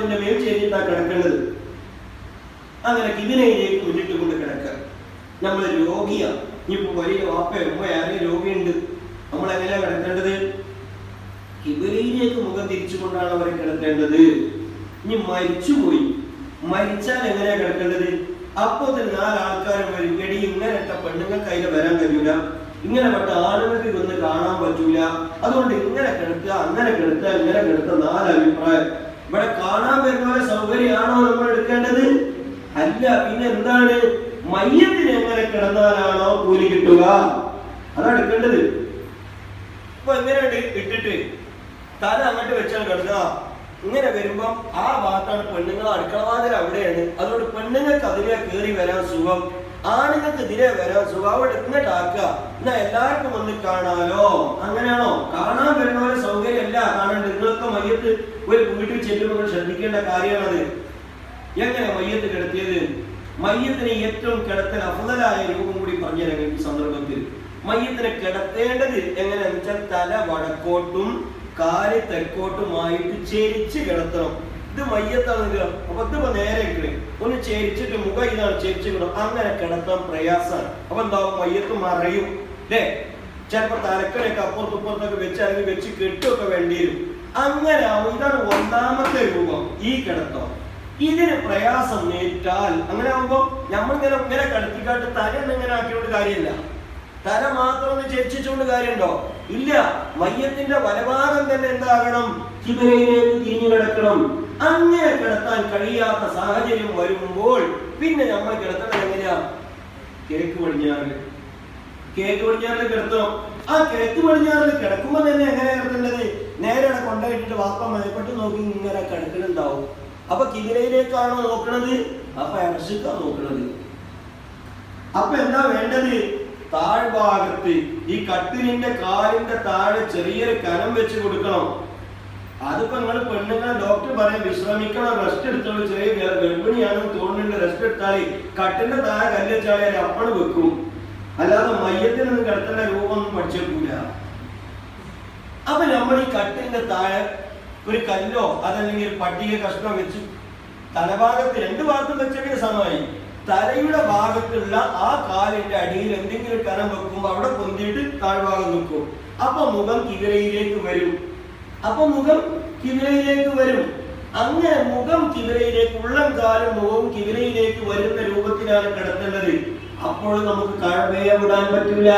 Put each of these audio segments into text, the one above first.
വിഭാഗത്തിന്റെ മേൽ ചേരിട്ടാ കിടക്കേണ്ടത് അങ്ങനെ കിബിനയിലേക്ക് മുന്നിട്ട് കൊണ്ട് കിടക്കുക. നമ്മൾ രോഗിയാ. ഇനിയിപ്പോ വലിയ വാപ്പ ഉമ്മ ആരെയും രോഗിയുണ്ട്. നമ്മൾ എങ്ങനെയാ കിടക്കേണ്ടത്? കിബിലയിലേക്ക് മുഖം തിരിച്ചുകൊണ്ടാണ് അവരെ കിടത്തേണ്ടത് ഇനി മരിച്ചുപോയി. മരിച്ചാൽ എങ്ങനെയാ കിടക്കേണ്ടത്? അപ്പോ തന്നെ നാലാൾക്കാരും വരും. എടി ഇങ്ങനെ ഇട്ട പെണ്ണുങ്ങൾക്ക് അതിൽ വരാൻ കഴിയൂല. ഇങ്ങനെ പെട്ട ആണുങ്ങൾക്ക് വന്ന് കാണാൻ പറ്റൂല. അതുകൊണ്ട് ഇങ്ങനെ കിടക്കുക അങ്ങനെ കിടക്കുക ഇങ്ങനെ കിടക്കുക. നാല് അഭിപ്രായം ഇവിടെ കാണാൻ വരുന്നവരെ സൗകര്യമാണോ നമ്മൾ എടുക്കേണ്ടത്? അല്ല പിന്നെ എന്താണ്? മയ്യത്തിന് എങ്ങനെ കിടന്നാലാണോ കൂലി കിട്ടുക? അതാണ് എടുക്കേണ്ടത്. ഇപ്പൊ എങ്ങനെയുണ്ട് ഇട്ടിട്ട്? തല അങ്ങോട്ട് വെച്ചാൽ കിടക്കുക. ഇങ്ങനെ വരുമ്പം ആ ഭാഗത്താണ് പെണ്ണുങ്ങൾ അടുക്കളവാതിൽ അവിടെയാണ്. അതുകൊണ്ട് പെണ്ണുങ്ങൾക്ക് അതിലെ കയറി വരാൻ സുഖം. ആണുങ്ങൾക്ക് ഇതിലെ വരാൻ സുഖം. അവിടെ ഇങ്ങോട്ട് ആക്കുക. എന്നാ എല്ലാവർക്കും ഒന്ന് കാണാലോ? അങ്ങനെയാണോ? കാണാൻ വരുന്നവരെ സൗകര്യമല്ല. കാണാൻ നിങ്ങളൊക്കെ മയ്യത്ത് ഒരു വീട്ടിൽ ചെല്ലുമ്പോൾ ശ്രദ്ധിക്കേണ്ട കാര്യമാണത്. എങ്ങനെ മയ്യത്ത് കിടത്തിയത്? മയ്യത്തിനെ ഏറ്റവും കിടത്തൽ അഫുതലായ രൂപം കൂടി പറഞ്ഞു ഈ സന്ദർഭത്തിൽ. മയ്യത്തിനെ കിടത്തേണ്ടത് എങ്ങനെയാന്ന് വെച്ചാൽ തല വടക്കോട്ടും കാൽ തെക്കോട്ടുമായിട്ട് ചേരിച്ച് കിടത്തണം. ഇത് മയ്യത്താണെങ്കിൽ അപ്പൊ ഇതിപ്പോ നേരെ കിട്ടും ഒന്ന് ചേരിച്ചിട്ട് മുഖം ഇതാണ് ചേരിച്ച് കിടണം അങ്ങനെ കിടത്താൻ പ്രയാസമാണ് അപ്പൊ എന്താവും? മയ്യത്ത് മറയും. അല്ലേ ചിലപ്പോ തലക്കണയൊക്കെ അപ്പുറത്തുപ്പുറത്തൊക്കെ വെച്ച് അല്ലെങ്കിൽ വെച്ച് കെട്ടുമൊക്കെ വേണ്ടി വരും അങ്ങനെ ആവും ഇതാണ് ഒന്നാമത്തെ രൂപം. ഈ കിടത്തം. ഇതിന് പ്രയാസം നേരിട്ടാൽ അങ്ങനെ ആകുമ്പോ നമ്മളിങ്ങനെ ഇങ്ങനെ കടത്തിക്കാട്ട് തല ഇങ്ങനെ ആക്കിയോണ്ട് കാര്യമില്ല. തല മാത്രം ഒന്ന് ചരിച്ചുകൊണ്ട് കാര്യമുണ്ടോ? ഇല്ല. മയ്യത്തിന്റെ വലഭാഗം തന്നെ എന്താകണം? കിബിലയിലേക്ക് തിരിഞ്ഞു കിടക്കണം. അങ്ങനെ കിടത്താൻ കഴിയാത്ത സാഹചര്യം വരുമ്പോൾ പിന്നെ നമ്മൾ കിടത്തണം എങ്ങനെയാ? കേക്ക് പടിഞ്ഞാറ് കേക്ക് പടിഞ്ഞാറിൽ കിടത്തണം. ആ കേക്ക് പടിഞ്ഞാറിൽ കിടക്കുമ്പോ തന്നെ എങ്ങനെ കിടത്തേണ്ടത്? നേരെ അവിടെ കൊണ്ടുപോയിട്ടിട്ട് വാപ്പ മയപ്പെട്ട് നോക്കി ഇങ്ങനെ കണക്കിലുണ്ടാവും അപ്പൊ കിബിലയിലേക്കാണോ നോക്കണത്? അപ്പൊ ഇറച്ചിക്കാ നോക്കണത്. അപ്പൊ എന്താ വേണ്ടത്? താഴ്ഭാഗത്ത് ഈ കട്ടിലിന്റെ കാലിന്റെ താഴെ ചെറിയൊരു കനം വെച്ച് കൊടുക്കണം. അതിപ്പോ നിങ്ങൾ പെണ്ണുങ്ങളെ ഡോക്ടർ പറയാൻ വിശ്രമിക്കണം റെസ്റ്റ് എടുത്തോളൂ. ചെറിയ ഗർഭിണിയാണെന്ന് തോന്നുന്നുണ്ട് റെസ്റ്റ് എടുത്താൽ കട്ടിന്റെ താഴെ കല്ല് അപ്പോൾ അപ്പണ് വെക്കും. അല്ലാതെ മയ്യത്തിനൊന്നും കിടത്തേണ്ട രൂപമൊന്നും പഠിച്ചേക്കൂല. അപ്പൊ നമ്മൾ ഈ കട്ടിന്റെ താഴെ ഒരു കല്ലോ അതല്ലെങ്കിൽ ഒരു പട്ടിക കഷ്ണോ വെച്ച് തലഭാഗത്ത് രണ്ട് ഭാഗത്തും വെച്ചെങ്കിൽ സമമായി. തലയുടെ ഭാഗത്തുള്ള ആ കാലിന്റെ അടിയിൽ എന്തെങ്കിലും കനം വെക്കുമ്പോ അവിടെ പൊന്തിയിട്ട് താഴ്ഭാഗം നിൽക്കും. അപ്പൊ മുഖം കിവിലയിലേക്ക് വരും. അപ്പൊ മുഖം കിവിലയിലേക്ക് വരും. അങ്ങനെ മുഖം കിവിലയിലേക്ക് ഉള്ളം കാലും മുഖവും കിവിലയിലേക്ക് വരുന്ന രൂപത്തിലാണ് കിടത്തേണ്ടത് അപ്പോൾ നമുക്ക് കഴവയെ വിടാൻ പറ്റൂല.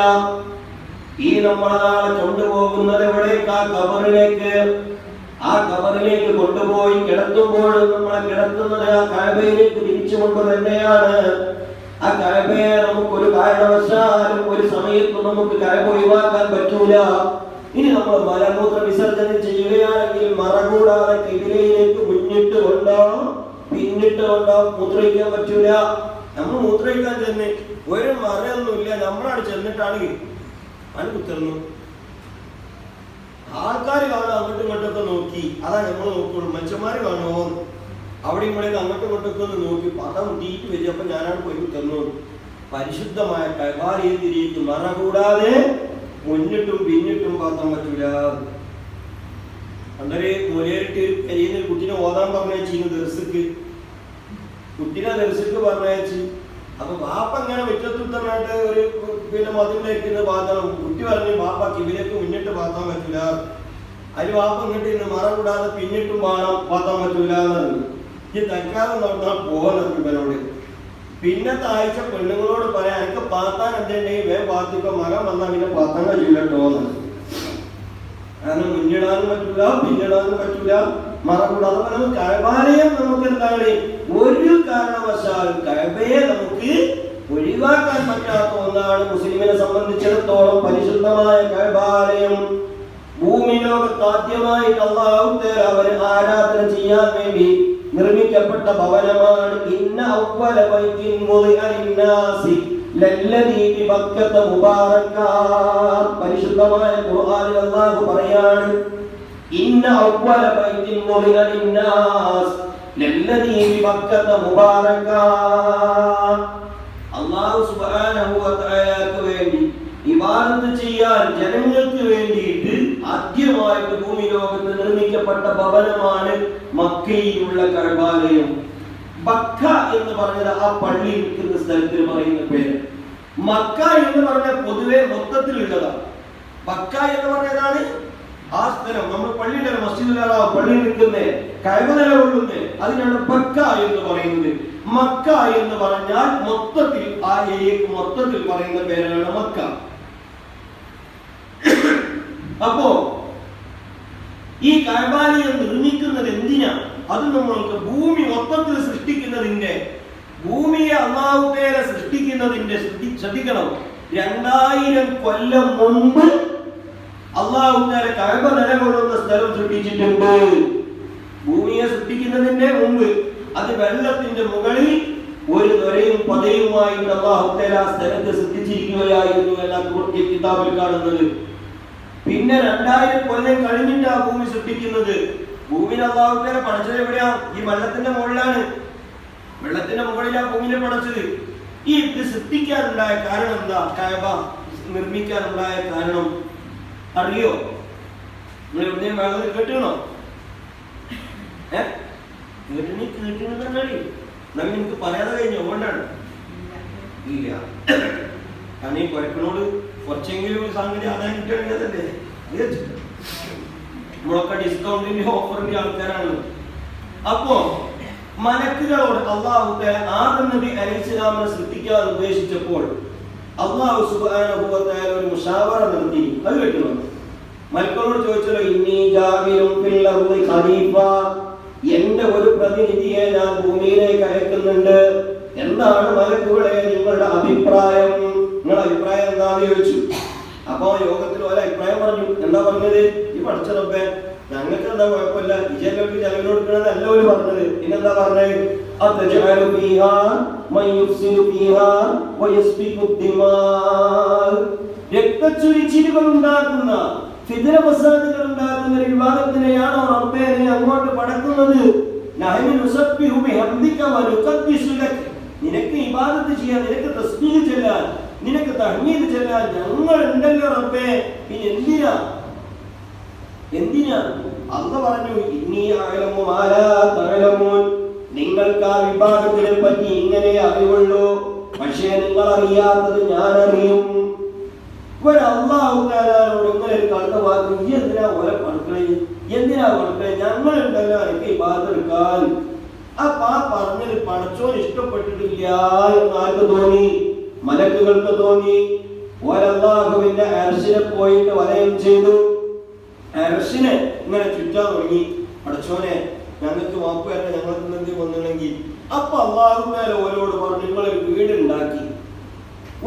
ഈ നമ്മളതാൾ കൊണ്ടുപോകുന്നത് എവിടേക്ക്? ആ കബറിലേക്ക് ആ കബറിലേക്ക് കൊണ്ടുപോയി കിടത്തുമ്പോൾ നമ്മളെ കിടത്തുന്നത് ആ കഴബയിലേക്ക് തിരിച്ചുകൊണ്ട് തന്നെയാണ്. ആ കഴബയെ നമുക്ക് ഒരു കാരണവശാലും ഒരു സമയത്ത് നമുക്ക് കഴബ ഒഴിവാക്കാൻ പറ്റൂല. ഇനി നമ്മൾ മലമൂത്ര വിസർജനം ചെയ്യുകയാണെങ്കിൽ മറ കൂടാതെ കിബിലയിലേക്ക് മുന്നിട്ട് കൊണ്ടോ പിന്നിട്ട് കൊണ്ടോ മൂത്രയിക്കാൻ പറ്റൂല. നമ്മൾ മൂത്രയിക്കാൻ ചെന്ന് ഒരു മറയൊന്നുമില്ല. നമ്മളാണ് ചെന്നിട്ടാണ് അത് കുത്തിർന്നു ആൾക്കാർ കാണും അങ്ങോട്ടും ഇങ്ങോട്ടൊക്കെ നോക്കി. അതാ നമ്മൾ നോക്കുള്ളൂ. മനുഷ്യന്മാർ കാണുമോ അവിടെ ഇവിടെ അങ്ങോട്ടും ഇങ്ങോട്ടൊക്കെ ഒന്ന് നോക്കി. പദം തീറ്റ് വരും. അപ്പൊ ഞാനാണ് പോയി കുത്തിർന്നു പരിശുദ്ധമായ കൈകാര്യത്തിലേക്ക് മറ കൂടാതെ മുന്നിട്ടും പിന്നിട്ടും പാത്താൻ പറ്റൂല. അന്നേരെ മുലയിട്ട് കരിയുന്ന കുട്ടിനെ ഓതാൻ പറഞ്ഞയച്ചിരുന്നു ദർശക്ക് കുട്ടീനെ ദർശക്ക് പറഞ്ഞയച്ച് അപ്പൊ ബാപ്പ ഇങ്ങനെ മുറ്റത്തുത്തമായിട്ട് ഒരു പിന്നെ മതിലേക്ക് പാത്രം കുട്ടി പറഞ്ഞു ബാപ്പ കിവിലേക്ക് മുന്നിട്ട് പാത്താൻ പറ്റൂല അതിന് ബാപ്പ ഇങ്ങോട്ട് ഇന്ന് മറ കൂടാതെ പിന്നിട്ടും പാടാൻ പാത്താൻ പറ്റൂല ഈ തൽക്കാലം നടന്നാൽ പോകുന്നത് ഇവനോട്. പിന്നത്തെ ആഴ്ച പെണ്ണുങ്ങളോട് പറയാം എനിക്ക് പാത്താൻ എന്തുണ്ടെങ്കിൽ വേ പാത്തിപ്പോ മകൻ വന്നാൽ പിന്നെ പാത്താൻ കഴിയില്ല കേട്ടോ കാരണം മുന്നിടാനും പറ്റൂല പിന്നിടാനും പറ്റൂല. അപ്പൊ നമുക്ക് കഴബാലയം നമുക്ക് എന്താണ് ഒരു കാരണവശാലും കഴബയെ നമുക്ക് ഒഴിവാക്കാൻ പറ്റാത്ത ഒന്നാണ് മുസ്ലിമിനെ സംബന്ധിച്ചിടത്തോളം പരിശുദ്ധമായ കഴബാലയം. ഭൂമി ലോകത്ത് ആദ്യമായിട്ട് അള്ളാഹു അവർ ആരാധന ചെയ്യാൻ വേണ്ടി നിർമ്മിക്കപ്പെട്ട ഭവനമാണ്. ഇന്ന ഔവല ബൈത്തിൻ മുളിഅ ലിന്നാസി ലല്ലദീ ബിബക്കത മുബാറക പരിശുദ്ധമായ ഖുർആനിൽ അല്ലാഹു പറയാണ് ഔവല ബൈത്തിൻ മുളിഅ ലിന്നാസ് ലല്ലദീ ബിബക്കത മുബാറക അല്ലാഹു സുബ്ഹാനഹു വ തആലക്ക് വേണ്ടി ഇബാദത്ത് ചെയ്യാൻ ജനങ്ങൾക്ക് വേണ്ടിയിട്ട് ആദ്യമായിട്ട് ഭൂമി ലോകത്ത് നിർമ്മിക്കപ്പെട്ട ഭവനമാണ് മക്കയിലുള്ള കർബാലയം ബക്ക എന്ന് പറഞ്ഞത് ആ പള്ളി നിൽക്കുന്ന സ്ഥലത്തിന് പറയുന്ന പേര്. മക്ക എന്ന് പറഞ്ഞ പൊതുവെ മൊത്തത്തിലുള്ളതാണ്. ബക്ക എന്ന് പറഞ്ഞതാണ് ആ സ്ഥലം നമ്മൾ പള്ളിയുടെ മസ്ജിദിലാണ് പള്ളി നിൽക്കുന്നത് കൈവനിലകൊള്ളുന്നത് അതിനാണ് ബക്ക എന്ന് പറയുന്നത്. മക്ക എന്ന് പറഞ്ഞാൽ മൊത്തത്തിൽ ആ ഏരിയക്ക് മൊത്തത്തിൽ പറയുന്ന പേരാണ് മക്ക. അപ്പോ ഈ കഴബാലയം നിർമ്മിക്കുന്നത് എന്തിനാ? അത് നമ്മൾക്ക് ഭൂമി മൊത്തത്തിൽ സൃഷ്ടിക്കുന്നതിന്റെ ഭൂമിയെ അള്ളാഹുത്തേരെ സൃഷ്ടിക്കുന്നതിന്റെ ശ്രദ്ധി- ശ്രദ്ധിക്കണം. രണ്ടായിരം കൊല്ലം മുമ്പ് അള്ളാഹുത്തേരെ കഴബ നിലകൊള്ളുന്ന സ്ഥലം സൃഷ്ടിച്ചിട്ടുണ്ട്. ഭൂമിയെ സൃഷ്ടിക്കുന്നതിന്റെ മുമ്പ് അത് വെള്ളത്തിന്റെ മുകളിൽ ഒരു നൊരയും പതയുമായി അള്ളാഹുത്തേര ആ സ്ഥലത്ത് സൃഷ്ടിച്ചിരിക്കുകയായിരുന്നു എല്ലാം കിതാബിൽ കാണുന്നത്. പിന്നെ രണ്ടായിരം കൊല്ലം കഴിഞ്ഞിട്ട് ഭൂമി സൃഷ്ടിക്കുന്നത്. ഭൂമിയിൽ അള്ളാഹുത്തേരെ പടച്ചത് എവിടെയാ? ഈ വെള്ളത്തിന്റെ മുകളിലാണ്. വെള്ളത്തിന്റെ മുകളിൽ ആ ഭൂമിനെ പടച്ചത്. ഈ ഇത് സൃഷ്ടിക്കാനുണ്ടായ കാരണം എന്താ? കായബ നിർമ്മിക്കാനുണ്ടായ കാരണം അറിയോ? നിങ്ങൾ എവിടെയും വേഗത്തിൽ കേട്ടുകണോ ഏ? കേട്ടിനി കേട്ടിന് എന്നാ എനിക്ക് പറയാതെ കഴിഞ്ഞു? അതുകൊണ്ടാണ്. ഇല്ല. കാരണം ഈ കുഴപ്പിനോട് കുറച്ചെങ്കിലും ഒരു സംഗതി ആദായം കിട്ടുകയാണെങ്കിലല്ലേ അത് വെച്ചിട്ട്. നമ്മളൊക്കെ ഡിസ്കൗണ്ടിന്റെ ഓഫറിന്റെ ആൾക്കാരാണ് അപ്പോ മലക്കുകളോട് അള്ളാഹു ആദം നബി അലൈഹിസ്ലാമിനെ സൃഷ്ടിക്കാൻ ഉദ്ദേശിച്ചപ്പോൾ അള്ളാഹു സുബാനുഭവത്തായ ഒരു മുഷാവറ നടത്തി അത് കേട്ടുന്നു മൽക്കളോട് ചോദിച്ചല്ലോ ഇന്നീ ജാവിലും ഫിൽ ഖലീഫ എന്റെ ഒരു പ്രതിനിധിയെ ഞാൻ ഭൂമിയിലേക്ക് അയക്കുന്നുണ്ട്. എന്താണ് മലക്കുകളെ നിങ്ങളുടെ അഭിപ്രായം? നിങ്ങളുടെ അഭിപ്രായം എന്താണെന്ന് ചോദിച്ചു. അപ്പൊ യോഗത്തിൽ ഓരോ അഭിപ്രായം പറഞ്ഞു. എന്താ പറഞ്ഞത്? ഈ പഠിച്ചതൊക്കെ ഞങ്ങൾക്ക് എന്താ കുഴപ്പമില്ല. ചെലവർക്ക് ചെലവിന് അല്ല ഒരു പറഞ്ഞത്. പിന്നെന്താ പറഞ്ഞത്? അത്തജഅലു രക്തച്ചൊരിച്ചിലുകൾ ഉണ്ടാക്കുന്ന ഫിതന ഫസാദുകൾ ഉണ്ടാക്കുന്ന ഒരു വിവാദത്തിനെയാണോ റബ്ബേ നീ അങ്ങോട്ട് പടക്കുന്നത് നിനക്ക് ഇബാദത്ത് ചെയ്യാൻ നിനക്ക് തസ്ബീഹ് ചെല്ലാൻ നിനക്ക് തഹ്മീദ് ചെല്ലാൻ ഞങ്ങൾ ഉണ്ടല്ലോ റബ്ബേ. പിന്നെ എന്തിനാ? എന്തിനാ? അന്ന് പറഞ്ഞു ഇനി അകലമോ ആരാ തകലമോൻ. നിങ്ങൾക്ക് ആ വിഭാഗത്തിനെ പറ്റി ഇങ്ങനെ അറിവുള്ളൂ. പക്ഷേ നിങ്ങൾ അറിയാത്തത് ഞാൻ അറിയും എന്തിനാ മലക്കുകൾക്ക് പോയിട്ട് പടച്ചോനെ ഞങ്ങൾക്ക് വരണം ഞങ്ങൾക്ക് വന്നില്ലെങ്കിൽ അപ്പൊ അള്ളാഹു മേലെ ഓരോട് പറഞ്ഞു നിങ്ങളൊരു വീട് ഉണ്ടാക്കി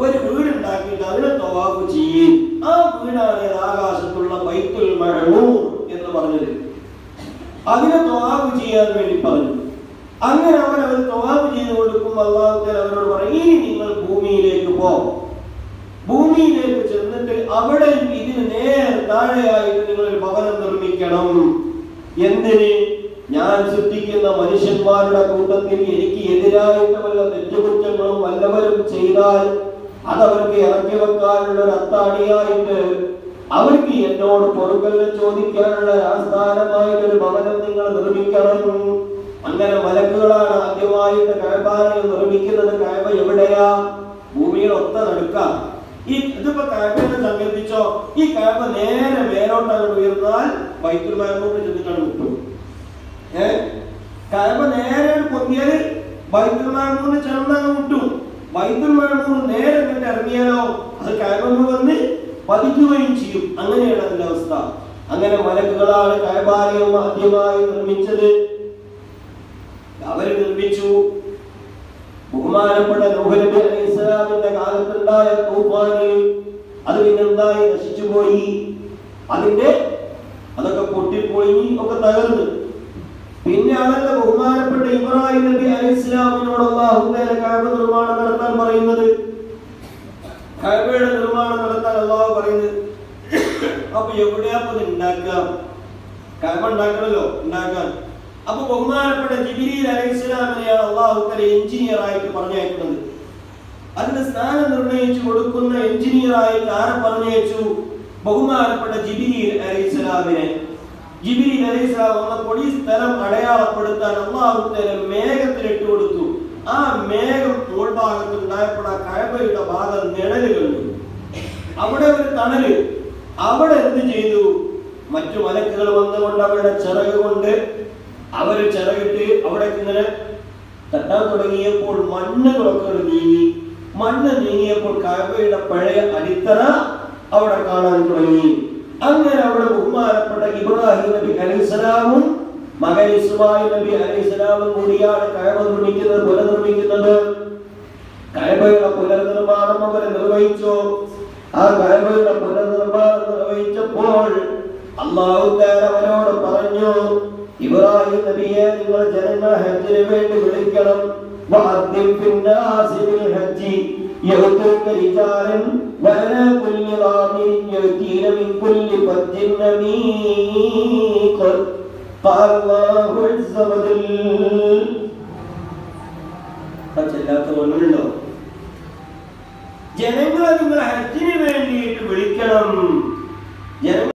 ഒരു വീട് ഉണ്ടാക്കിയിട്ട് അതിനെ തവാഫ് ചെയ്യും. ആ വീടാണ് ആകാശത്തുള്ള ബൈത്തുൽ മഴമൂർ എന്ന് പറഞ്ഞത്. അതിനെ തവാഫ് ചെയ്യാൻ വേണ്ടി പറഞ്ഞു. അങ്ങനെ അവൻ അവർ തവാഫ് ചെയ്ത് കൊടുക്കുമ്പോൾ അള്ളാഹുത്തേൽ അവരോട് പറയും ഇനി നിങ്ങൾ ഭൂമിയിലേക്ക് പോ. ഭൂമിയിലേക്ക് ചെന്നിട്ട് അവിടെ ഇതിന് നേർ താഴെയായിട്ട് നിങ്ങൾ ഒരു ഭവനം നിർമ്മിക്കണം. എന്തിന്? ഞാൻ സൃഷ്ടിക്കുന്ന മനുഷ്യന്മാരുടെ കൂട്ടത്തിൽ എനിക്ക് എതിരായിട്ട് വല്ല തെറ്റുകുറ്റങ്ങളും വല്ലവരും ചെയ്താൽ അതവർക്ക് ഇറക്കി വെക്കാനുള്ള ഒരു അത്താണിയായിട്ട് അവർക്ക് എന്നോട് പൊറുക്കലിനെ ചോദിക്കാനുള്ള ആസ്ഥാനമായിട്ട് ഒരു ഭവനം നിങ്ങൾ നിർമ്മിക്കണം. അങ്ങനെ മലക്കുകളാണ് ആദ്യമായിട്ട് കഴബാലയം നിർമ്മിക്കുന്നത്. കഴബ എവിടെയാ? ഭൂമിയുടെ ഒത്ത നടുക്ക. ഈ ഇതിപ്പോ കഴബെന്ന് സങ്കല്പിച്ചോ ഈ കഴബ നേരെ മേലോട്ടാണ് ഉയർന്നാൽ ബൈത്തുൽ മാമൂട്ട് ചെന്നിട്ടാണ് മുട്ടും. ഏ? കഴബ നേരെ പൊങ്ങിയാൽ ബൈത്തുൽ മാമൂന്ന് ചെന്നങ്ങ് മുട്ടും. മാമൂർ നേരെ ഇങ്ങോട്ട് ഇറങ്ങിയാലോ? അത് കയറുന്നു വന്ന് പതിക്കുകയും ചെയ്യും. അങ്ങനെയാണ് അതിന്റെ അവസ്ഥ. അങ്ങനെ മലക്കുകളാണ് കയബാലയം ആദ്യമായി നിർമ്മിച്ചത്. അവർ നിർമ്മിച്ചു. ബഹുമാനപ്പെട്ട നൂഹ് നബി അലൈഹി ഇസ്ലാമിന്റെ കാലത്തുണ്ടായ തൂഫാന് അത് പിന്നെന്തായി നശിച്ചുപോയി? അതിന്റെ അതൊക്കെ പൊട്ടിപ്പോയി ഒക്കെ തകർന്നു. പിന്നെ അതല്ല ബഹുമാനപ്പെട്ട ഇബ്രാഹിം നബി അലി കഅബ നിർമ്മാണം നടത്താൻ പറയുന്നത്. കഅബയുടെ നിർമ്മാണം നടത്താൻ അള്ളാഹു പറയുന്നത്. അപ്പൊ എവിടെയാപ്പത് ഉണ്ടാക്കാം കഅബ ഉണ്ടാക്കണല്ലോ ഉണ്ടാക്കാൻ അപ്പൊ ബഹുമാനപ്പെട്ട ജിബിരിയിൽ അലൈഹിസ്സലാമിനെയാണ് അള്ളാഹു തല എഞ്ചിനീയർ ആയിട്ട് പറഞ്ഞയക്കുന്നത്. അതിന്റെ സ്ഥാനം നിർണയിച്ചു കൊടുക്കുന്ന എഞ്ചിനീയർ ആയിട്ട് ആരെ പറഞ്ഞയച്ചു? ബഹുമാനപ്പെട്ട ജിബിരിയിൽ അലൈഹിസ്സലാമിനെ ജിബിരി അലൈഹിസ്ലാം വന്നപ്പോൾ ഈ സ്ഥലം അടയാളപ്പെടുത്താൻ അള്ളാഹുത്തേല മേഘത്തിലിട്ട് കൊടുത്തു. ആ മേഘം തോൾഭാഗത്ത് ഭാഗത്ത് ഉണ്ടായപ്പോൾ ആ കഴബയുടെ ഭാഗം നിഴൽ കണ്ടു. അവിടെ ഒരു തണൽ. അവിടെ എന്ത് ചെയ്തു? മറ്റു മലക്കുകൾ വന്നുകൊണ്ട് അവരുടെ ചിറക് കൊണ്ട് അവർ ചിറകിട്ട് അവിടെ ഇങ്ങനെ തട്ടാൻ തുടങ്ങിയപ്പോൾ മണ്ണുകളൊക്കെ നീങ്ങി. മണ്ണ് നീങ്ങിയപ്പോൾ കഴബയുടെ പഴയ അടിത്തറ അവിടെ കാണാൻ തുടങ്ങി. അങ്ങനെ അവിടെ ബഹുമാനപ്പെട്ട ഇബ്രാഹിം നബി അലൈഹിസ്സലാമും മകൻ ഇസ്മായിൽ നബി അലൈഹിസ്സലാമും കൂടിയാണ് കഴവ നിർമ്മിക്കുന്നത് പുനർനിർമ്മിക്കുന്നത് കഴവയുടെ പുനർനിർമ്മാണം അവർ നിർവഹിച്ചു. ആ കഴവയുടെ പുനർനിർമ്മാണം നിർവഹിച്ചപ്പോൾ അള്ളാഹു അവനോട് പറഞ്ഞു ഇബ്രാഹിം നബിയെ നിങ്ങൾ ജനങ്ങൾ ഹജ്ജിന് വേണ്ടി വിളിക്കണം. الناس بالحج يأتوك رجالا وعلى كل ضامر يأتين من كل فج عميق قال الله عز وجل ചെല്ലാത്ത ഒന്നുണ്ടോ ജനങ്ങളെ നിങ്ങൾ ഹജ്ജിന് വേണ്ടിയിട്ട് വിളിക്കണം ജനങ്ങൾ